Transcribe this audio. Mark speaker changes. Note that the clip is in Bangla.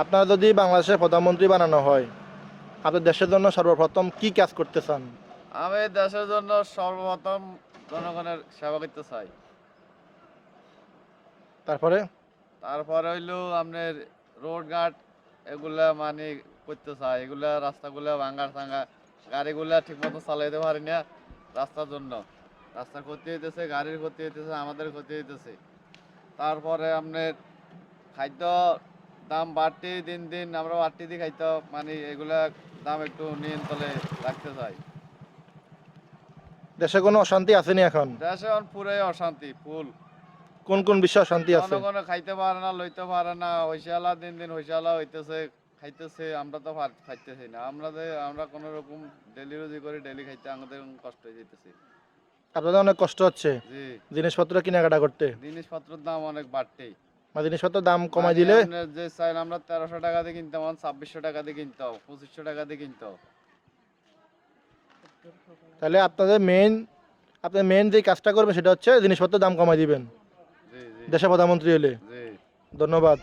Speaker 1: আপনারা যদি বাংলাদেশের প্রধানমন্ত্রী বানানো হয় আপনার দেশের জন্য সর্বপ্রথম কি কাজ করতে চান?
Speaker 2: আমি দেশের জন্য সর্বপ্রথম জনগণের সেবা করতে চাই।
Speaker 1: তারপরে?
Speaker 2: তারপরে হইল আপনার রোড ঘাট এগুলা মানে করতে চাই। এগুলা রাস্তাগুলা ভাঙ্গা টাঙ্গা গাড়িগুলা ঠিক মতো চালাইতে পারি না রাস্তার জন্য। রাস্তার ক্ষতি হইতেছে গাড়ির ক্ষতি হইতেছে আমাদের ক্ষতি হইতেছে। তারপরে আপনার খাদ্য দাম বাড়তি দিন দিন আমরা বাড়তি দিয়ে খাইতে মানে এগুলা দাম একটু নিয়ন্ত্রণে রাখতে চাই।
Speaker 1: দেশে কোনো অশান্তি আসেনি এখন?
Speaker 2: দেশে এখন পুরাই অশান্তি ফুল।
Speaker 1: কোন কোন বিষয়ে অশান্তি আছে?
Speaker 2: জনগণ খাইতে পারে না লইতে পারে না হইসালা দিন দিন হইসালা হইতেছে খাইতেছে আমরা তো খাইতেছি না। আমরা যে আমরা কোন রকম ডেলি রুজি করে ডেলি খাইতে আমাদের কষ্ট হয়ে যেতেছে
Speaker 1: আপনাদের অনেক কষ্ট হচ্ছে
Speaker 2: জি।
Speaker 1: জিনিসপত্র কেনাকাটা করতে?
Speaker 2: জিনিসপত্রের দাম অনেক বাড়তেই।
Speaker 1: বা জিনিসপত্রের দাম কমাই
Speaker 2: মানে
Speaker 1: দিলে
Speaker 2: যে চাইল আমরা তেরোশো টাকা দিয়ে কিনতাম এখন ছাব্বিশশো টাকা দিয়ে কিনতাম পঁচিশশো টাকা দিয়ে কিনতাম।
Speaker 1: তাহলে আপনাদের মেইন আপনার মেইন যে কাজটা করবে সেটা হচ্ছে জিনিসপত্রের দাম কমাই দিবেন। দেশের প্রধানমন্ত্রী হলে। ধন্যবাদ।